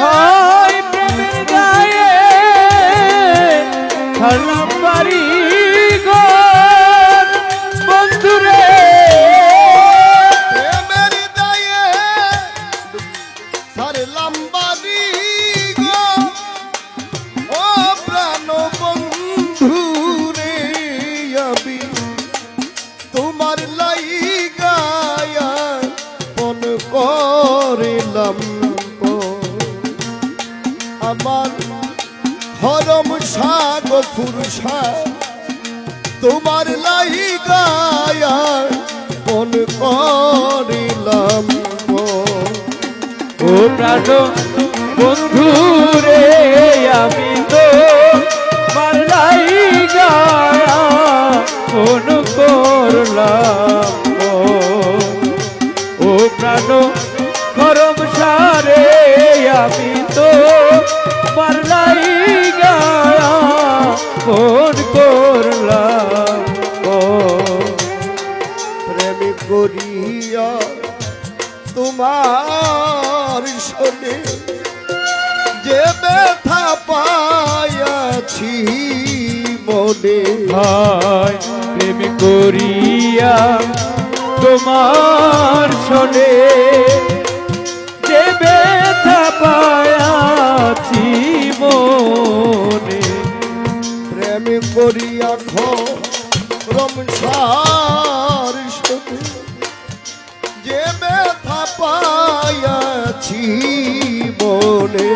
হয় প্রেমের গায়ে। ছাড়লাম তোমার লাই আমার হরম সাগ ফুরসা তোমার লাই গায়ার কোন করিলাম ও প্রাণ বন্ধু রে আমি খরম সারে, আমি তো মারলাই গায়া মন করলাম, ও প্রেম করিয়া তোমার শোনে যে ব্যথা পায়াছি মনে। ভাই, প্রেম করিয়া তোমার শোনে পায়াছি মনে। প্রেম করিয়া খরম সার সতে যে ব্যথা পায়াছি মনে।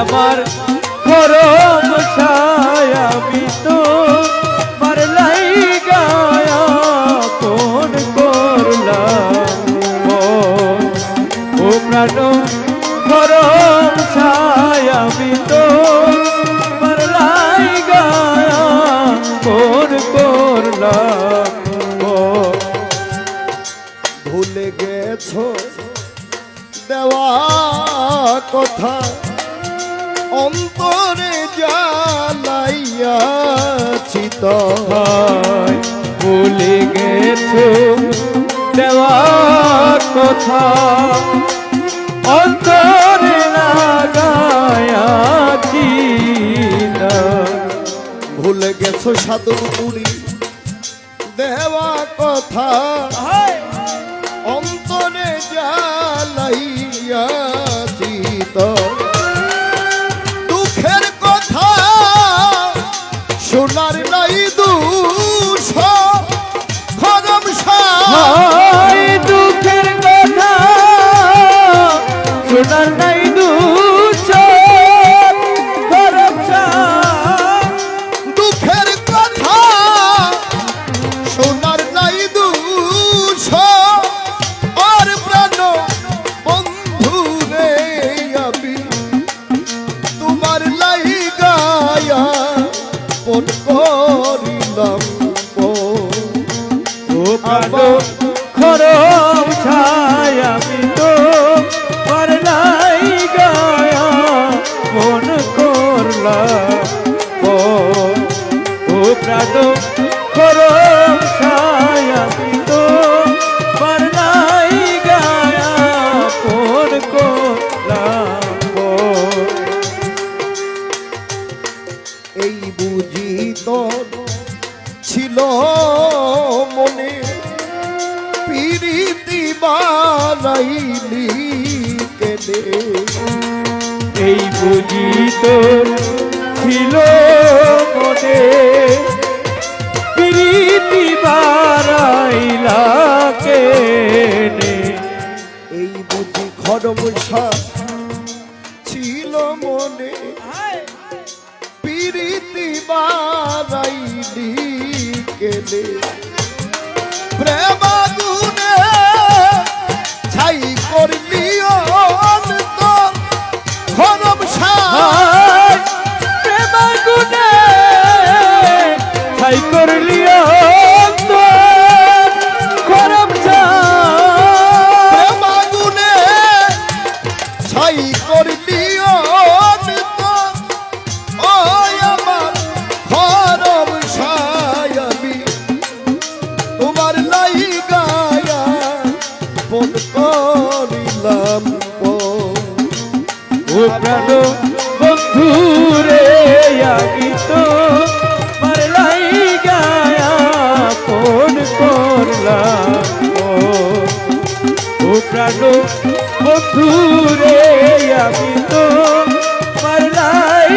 আমার ঘর তোমায় ভুলে গেছো দেওয়ার কথা। অন্তরে লাগায়াছি ভুলে গেছো সাধু পুরী দেওয়া কথা। অন্তরে জ্বালাইয়াছি তো। এই বুঝি তোর ছিল মনে। প্রীতি বারাইলাকে এই বুঝি ঘর বৈশা ছিল মনে। প্রীতি বারাইলি কেলে প্রেমাগুর ছাই করলি ও প্রাণ বন্ধু রে, আমি তো মারলাই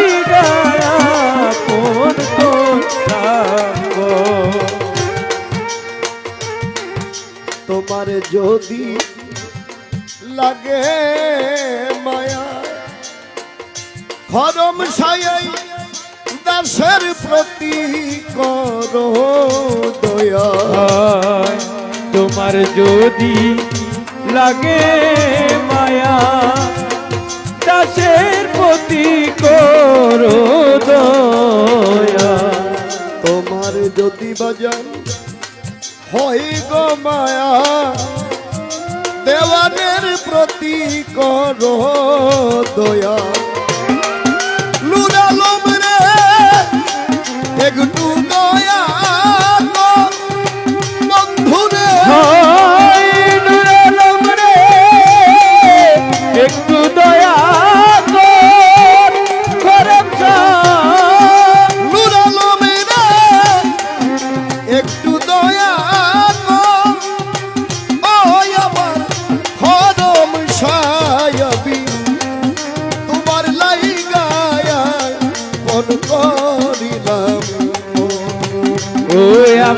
তোমার যদি লাগে মায়া খরম সায়াই দাসের প্রতি করো দয়া। তোমার যদি লাগে মায়া চাষের প্রতি করো দয়া। তোমার যদি বাজান হয় গো মায়া, দেওয়ানের প্রতি করো দয়া।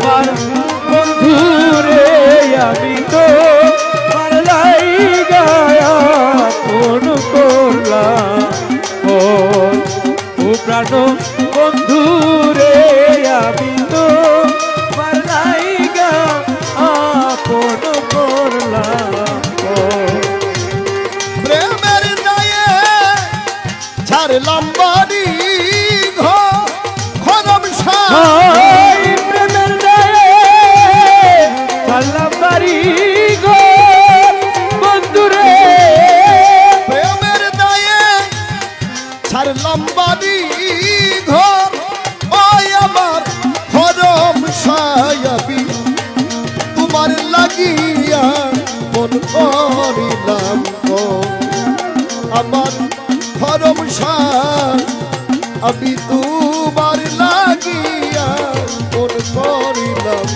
আমার বন্ধু রে আমি তো পারলাই গায়া ফোন করলাম। ও প্রাণ বন্ধু রে আমি তো পারলাই গায়া ফোন করলাম। প্রেমের দায়ে ছাড়লাম বাড়ি ঘর খরম সার। মন করিলাম আমার সার, আমি তোমার লাগিয়া মন করিলাম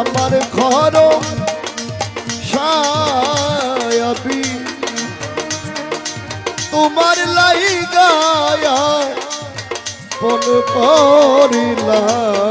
আমার খরম সায়াবি তোমার লাই গায়া মন করিলাম